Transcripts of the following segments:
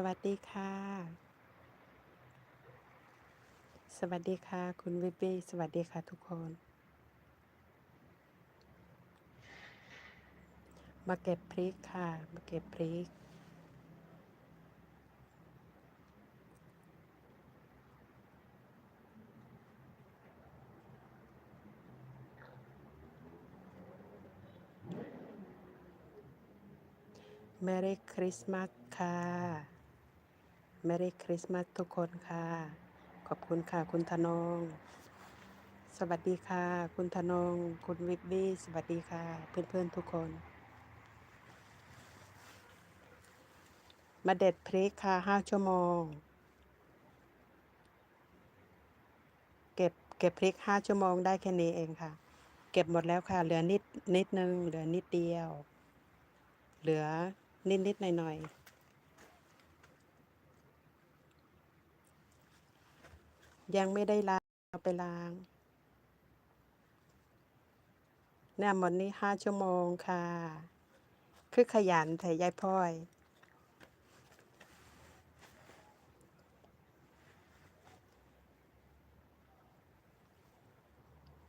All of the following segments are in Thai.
สวัสดีค่ะ สวัสดีค่ะ คุณวิบบี้สวัสดีค่ะทุกคน มาเก็บพริกค่ะ มาเก็บพริก Merry Christmas ค่ะ Merry Christmas ทุกคนค่ะ ขอบคุณค่ะคุณธนง สวัสดีค่ะ คุณธนง คุณวิบบี้สวัสดีค่ะ เพื่อนๆทุกคน มาเด็ดพริกค่ะห้าชั่วโมง เก็บเก็บพริกห้าชั่วโมงได้แค่นี้เองค่ะ เก็บหมดแล้วค่ะเหลือนิดนิดนึงเหลือนิดเดียว เหลือนิดนิดหน่อยหน่อย ยังไม่ได้ล้างเอาไปล้างเนี่ยหมดนี้ห้าชั่วโมงค่ะ คือขยันแต่ยายพ่อย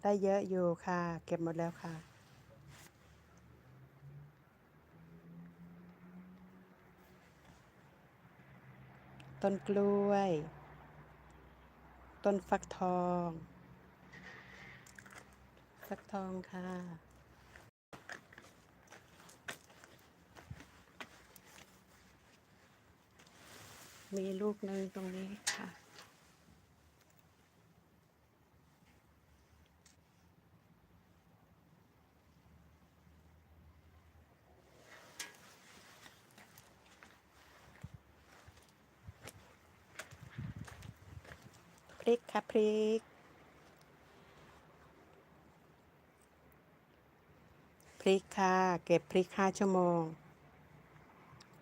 ได้เยอะอยู่ค่ะ เก็บหมดแล้วค่ะ ต้นกล้วย ต้นฟักทอง ฟักทองค่ะ มีลูกหนึ่งตรงนี้ค่ะ พริกค่ะพริก พริกค่ะ เก็บพริกห้าชั่วโมง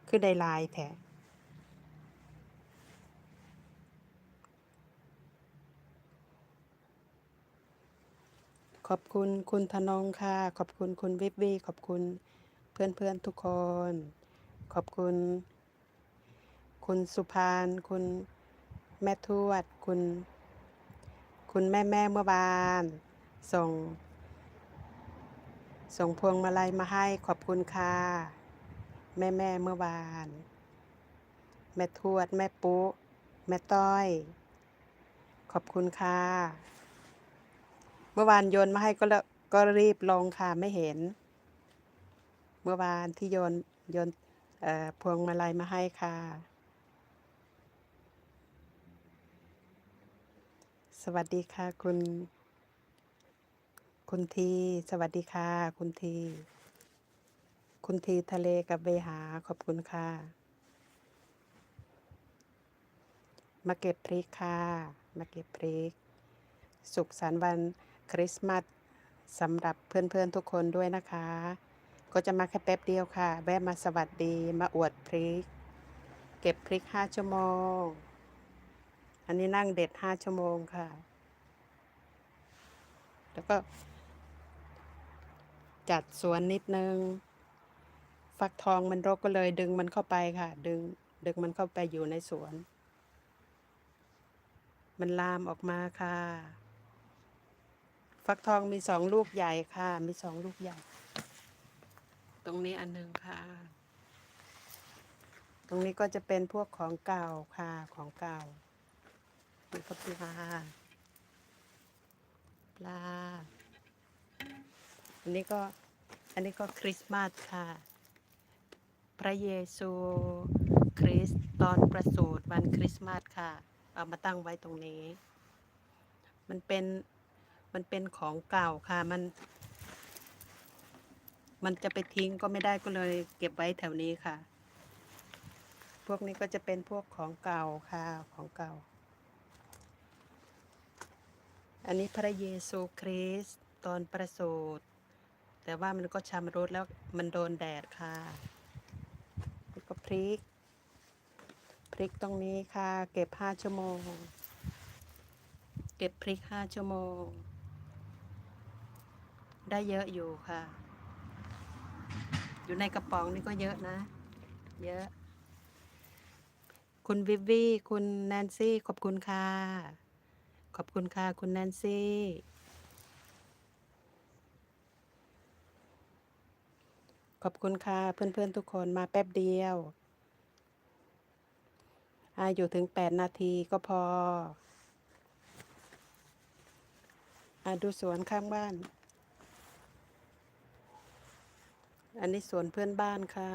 คือได้ลายแท้ขอบคุณคุณธนงค่ะ ขอบคุณคุณวิบบี้ขอบคุณเพื่อนเพื่อนๆทุกคน ขอบคุณ คุณสุพานคุณแม่ทวด คุณ คุณแม่แม่เมื่อวาน ส่ง ส่งพวงมาลัยมาให้ขอบคุณค่ะ แม่แม่เมื่อวาน แม่ทวด แม่ปุ๊แม่ต้อย ขอบคุณค่ะ เมื่อวานโยนมาให้ก็แล้วก็รีบลงค่ะไม่เห็น เมื่อวานที่โยนโยนพวงมาลัยมาให้ค่ะ สวัสดีค่ะคุณ คุณที สวัสดีค่ะ คุณที คุณทีทะเลกับเบหาขอบคุณค่ะมาเก็บพริกค่ะมาเก็บพริก สุขสันต์วันคริสต์มาสสำหรับเพื่อนๆทุกคนด้วยนะคะ ก็จะมาแค่แป๊บเดียวค่ะ แวะมาสวัสดีมาอวดพริก เก็บพริกห้าชั่วโมง อันนี้นั่งเด็ดห้าชั่วโมงค่ะ แล้วก็ จัดสวนนิดนึง ฟักทองมันรกก็เลยดึงมันเข้าไปค่ะ ดึง ดึงมันเข้าไปอยู่ในสวน มันลามออกมาค่ะ ฟักทองมีสองลูกใหญ่ค่ะ มีสองลูกใหญ่ ตรงนี้อันหนึ่งค่ะตรงนี้ก็จะเป็นพวกของเก่าค่ะของเก่า นี่ก็ปลา ปลา อันนี้ก็ อันนี้ก็คริสต์มาสค่ะ พระเยซูคริสต์ตอนประสูติวันคริสต์มาสค่ะ เอามาตั้งไว้ตรงนี้ มันเป็น มันเป็นของเก่าค่ะ มัน มันจะไปทิ้งก็ไม่ได้ก็เลยเก็บไว้แถวนี้ค่ะ พวกนี้ก็จะเป็นพวกของเก่าค่ะ ของเก่า อันนี้พระเยซูคริสต์ตอนประสูติแต่ว่ามันก็ชำรุดแล้วมันโดนแดดค่ะแล้วก็พริก พริกตรงนี้ค่ะ เก็บห้าชั่วโมง เก็บพริกห้าชั่วโมง ได้เยอะอยู่ค่ะ อยู่ในกระป๋องนี่ก็เยอะนะ เยอะ คุณวิววี่คุณแนนซี่ ขอบคุณค่ะ อบคุณค่ะ คุณแนนซี่ขอบคุณค่ะ เพื่อนๆทุกคนมาแป๊บเดียวอาอยู่ถึงแปดนาทีก็พออาดูสวนข้างบ้าน อันนี้สวนเพื่อนบ้านค่ะ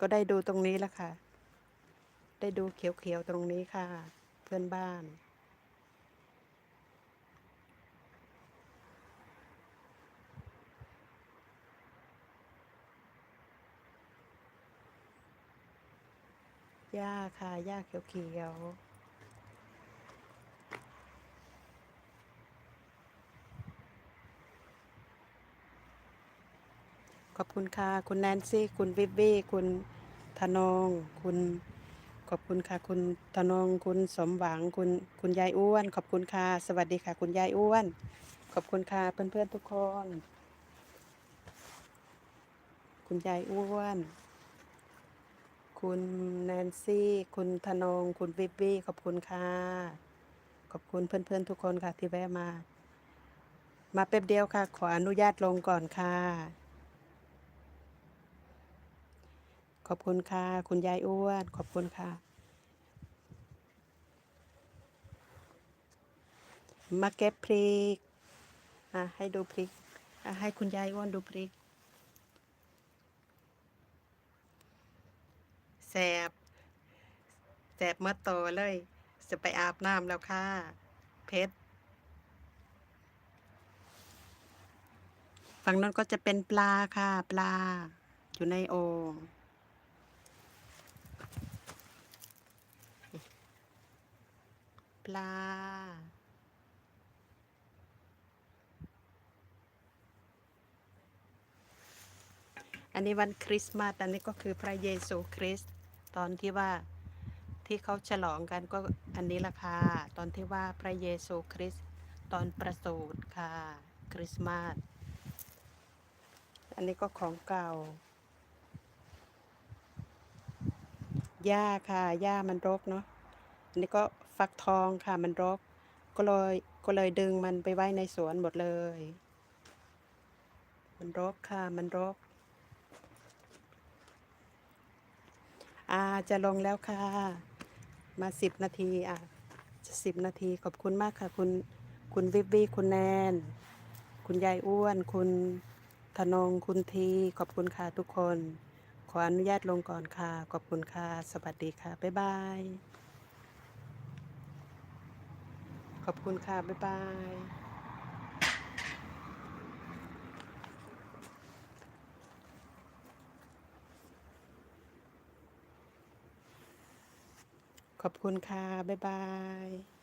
ก็ได้ดูตรงนี้แล้วค่ะ ได้ดูเขียวๆตรงนี้ค่ะ เพื่อนบ้าน หญ้าค่ะหญ้าเขียวๆขอบคุณค่ะ คุณแนนซี่ คุณวิบบี้ คุณธนง คุณ ขอบคุณค่ะ คุณธนงคุณสมหวังคุณคุณยายอ้วน ขอบคุณค่ะ สวัสดีค่ะ คุณยายอ้วน ขอบคุณค่ะเพื่อนๆทุกคน คุณยายอ้วน คุณแนนซี่ คุณธนง คุณวิบบี้ขอบคุณค่ะ ขอบคุณเพื่อนๆทุกคนค่ะที่แวะมา มาแป๊บเดียวค่ะ ขออนุญาตลงก่อนค่ะ ข อบคุณค่ะ คุณยายอ้วน ขอบคุณค่ะ มาเก็บพริกอะให้ดูพริกอะให้คุณยายอ้วนดูพริก แสบ แสบเมื่อโตเลย จะไปอาบน้ำแล้วค่ะ เพชรฝั่งนั้นก็จะเป็นปลาค่ะ ปลา อยู่ในโอ่ง ปลา อันนี้วันคริสต์มาส อันนี้ก็คือพระเยซูคริสต์ตอนที่ว่าที่เขาฉลองกันก็อันนี้ละค่ะตอนที่ว่าพระเยซูคริสต์ตอนประสูติค่ะ คริสต์มาส อันนี้ก็ของเก่าหญ้าค่ะหญ้ามันรกเนาะอันนี้ก็ ฟักทองค่ะ มันรก ก็เลยก็เลยดึงมันไปไว้ในสวนหมดเลย มันรกค่ะมันรกอาจะลงแล้วค่ะ มาสิบนาทีอะจะสิบนาทีขอบคุณมากค่ะ คุณคุณวิบบี้คุณแนน คุณยายอ้วน คุณธนงคุณที ขอบคุณค่ะทุกคน ขออนุญาตลงก่อนค่ะ ขอบคุณค่ะ สวัสดีค่ะ บ๊ายบาย ขอบคุณค่ะ บ๊ายบาย ขอบคุณค่ะ บ๊ายบาย